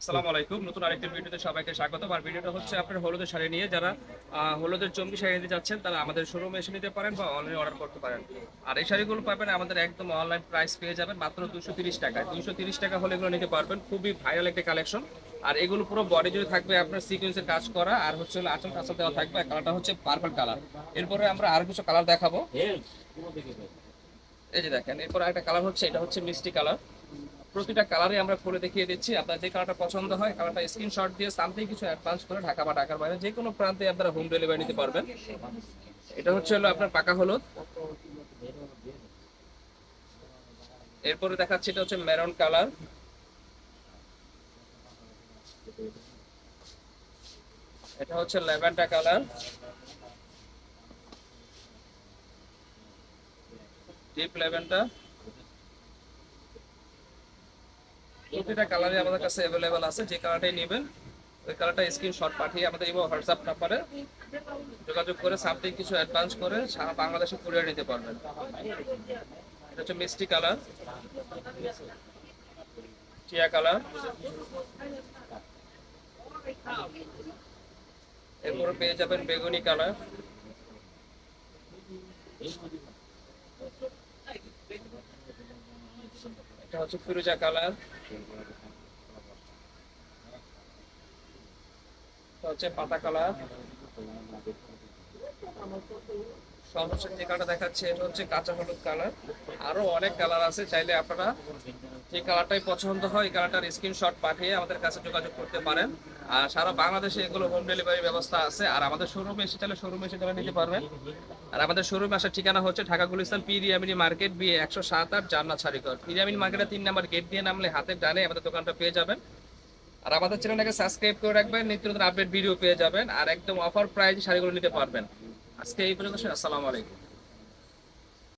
আসসালামু আলাইকুম। নতুন আরেকটি ভিডিওতে সবাইকে স্বাগত আর ভিডিওটা হচ্ছে আপনার হলুদের শাড়ি নিয়ে। যারা হলুদের চমকি শাড়ি নিতে যাচ্ছেন তারা আমাদের শোরুমে এসে নিতে পারেন বা অনলাইনে অর্ডার করতে পারেন। আর এই শাড়িগুলো পাবেন আমাদের একদম অনলাইন প্রাইস পেয়ে যাবেন মাত্র দুশো তিরিশ টাকায়। দুশো তিরিশ টাকা হলে এগুলো নিতে পারবেন। খুবই ভাইরাল একটা কালেকশন আর এগুলো পুরো বডি জুড়ে থাকবে আপনার সিকোয়েন্সের কাজ করা। আর হচ্ছে আচল কাঁচল দেওয়া থাকবে। কালারটা হচ্ছে পার্পল কালার এরপরে আমরা আর কিছু কালার দেখাবো। এই যে দেখেন, এরপর একটা কালার হচ্ছে, এটা হচ্ছে মিষ্টি কালার প্রতিটা কালারে আমরা খুলে দেখিয়ে দিচ্ছি। আপনার যে কালারটা পছন্দ হয় কালারটা স্ক্রিনশট দিয়ে সামথিং কিছু অ্যাডভান্স করে ঢাকা বা ঢাকার বাইরে, যে কোনো প্রান্তে আপনারা হোম ডেলিভারি নিতে পারবেন। এটা হচ্ছে হলো আপনার পাকা হলুদ। এরপরে দেখাচ্ছি এটা হচ্ছে মেরন কালার এটা হচ্ছে ল্যাভেন্ডার কালার ডিপ ল্যাভেন্ডার প্রতিটা কালারই আমাদের কাছে অ্যাভেলেবেল আছে, যে কালারটাই নেবেন, ওই কালারটা স্ক্রিনশট পাঠিয়ে আমাদের ইমো হোয়াটসঅ্যাপ নাম্বারে যোগাযোগ করে সামথিং কিছু অ্যাডভান্স করে সারা বাংলাদেশে কুরিয়ার নিতে পারবেন। এটা হচ্ছে মিষ্টি কালার টিয়া কালার এরপরে পেয়ে যাবেন বেগুনি কালার এটা হচ্ছে ফিরোজা কালার। হচ্ছে পাতা কালার। সর্বোচ্চ যে কালারটা দেখাচ্ছে, এটা হচ্ছে কাঁচা হলুদ কালার আরও অনেক কালার আছে, চাইলে আপনারা যে কালারটাই পছন্দ হয়, এই কালারটার স্ক্রিনশট পাঠিয়ে আমাদের কাছে যোগাযোগ করতে পারেন। আর সারা বাংলাদেশে এগুলো হোম ডেলিভারি ব্যবস্থা আছে, আর আমাদের শোরুমে এসে চাইলে শোরুমে এসে নিতে পারবেন। আর আমাদের শোরুমে আসার ঠিকানা হচ্ছে ঢাকা গুলিস্তান পিরিয়ামিনি মার্কেট বি একশো সাত আট জান্নাত ছাড়িকর পিরিয়ামিনি মার্কেটের তিন নাম্বার গেট দিয়ে নামলে হাতের ডানে আমাদের দোকানটা পেয়ে যাবেন। আর আমাদের চ্যানেলটাকে সাবস্ক্রাইব করে রাখবেন, নিত্য নতুন আপডেট ভিডিও পেয়ে যাবেন, আর একদম অফার প্রাইস শাড়িগুলো নিতে পারবেন। আজকে এই পর্যন্ত, আসসালামু আলাইকুম।